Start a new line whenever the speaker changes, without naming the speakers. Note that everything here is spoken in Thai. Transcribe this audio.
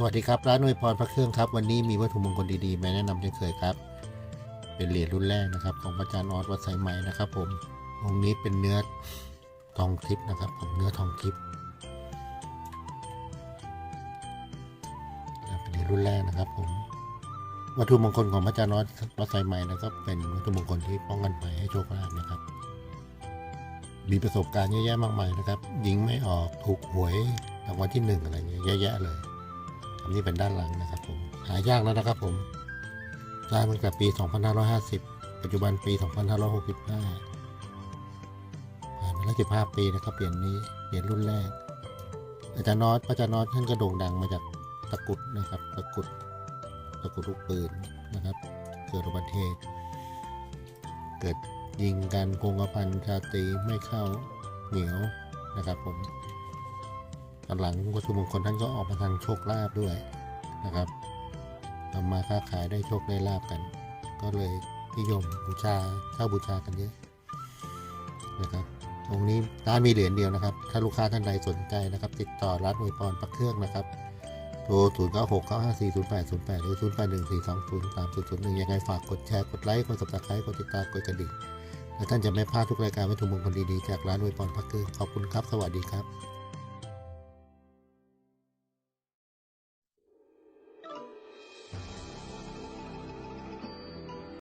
สวัสดีครับ ร้านอวยพรพระเครื่องครับ วันนี้มีวัตถุมงคลดีๆมาแนะนำเช่นเคยครับ เป็นเหรียญรุ่นแรกนะครับ ของพระอาจารย์ออสวัดสายไหมนะครับผมองค์นี้เป็นเนื้อทองทิพย์นะครับผมเนื้อทองทิพย์เป็นเหรียญรุ่นแรกนะครับผมวัตถุมงคลของพระอาจารย์ออสวัดสายไหมนะครับ เป็นวัตถุมงคลที่ป้องกันภัยให้โชคลาภนะครับ มีประสบการณ์เยอะแยะมากมายนะครับยิงไม่ออกถูกหวยรางวัลที่หนึ่งอะไรเงี้ยเยอะแยะเลย นนี้เป็นด้านหลังนะครับผมหายากแล้วนะครับผมสร้างตั้งแต่ปี 2550 ปัจจุบันปี 2565ผ่านมาแล้ว15 ปีนะครับเปลี่ยนนี้เปลี่ยนรุ่นแรก อาจารย์นอตพระอาจารย์นอตท่านก็โด่งดังมาจากตะกุดนะครับตะกุดตะกุดลูกปืนนะครับ เกิดอุบัติเหตุเกิดยิงกันคงกระพันชาตีไม่เข้าเหนียวนะครับผม ตอนหลังวัตถุมงคลท่านก็ออกมาทางโชคลาภด้วยนะครับทำมาค้าขายได้โชคได้ลาบกัน ก็เลยนิยมบูชาเช่าบูชากันเยอะนะครับองนี้ร้านมีเหรียญเดียวนะครับ ถ้าลูกค้าท่านใดสนใจนะครับ ติดต่อร้านอวยพรปักเครื่องนะครับโทร0 9 6 9 5 4 0 8 0 8 หรือ 0 8 1 4 2 0 3 0 0 1 ยังไงฝากกดแชร์ กดไลค์ กด subscribe กดติดตาม กดกระดิ่ง และท่านจะไม่พลาดทุกรายการวัตถุมงคลดีๆ จากร้านอวยพรพักเกอร์ขอบคุณครับ สวัสดีครับ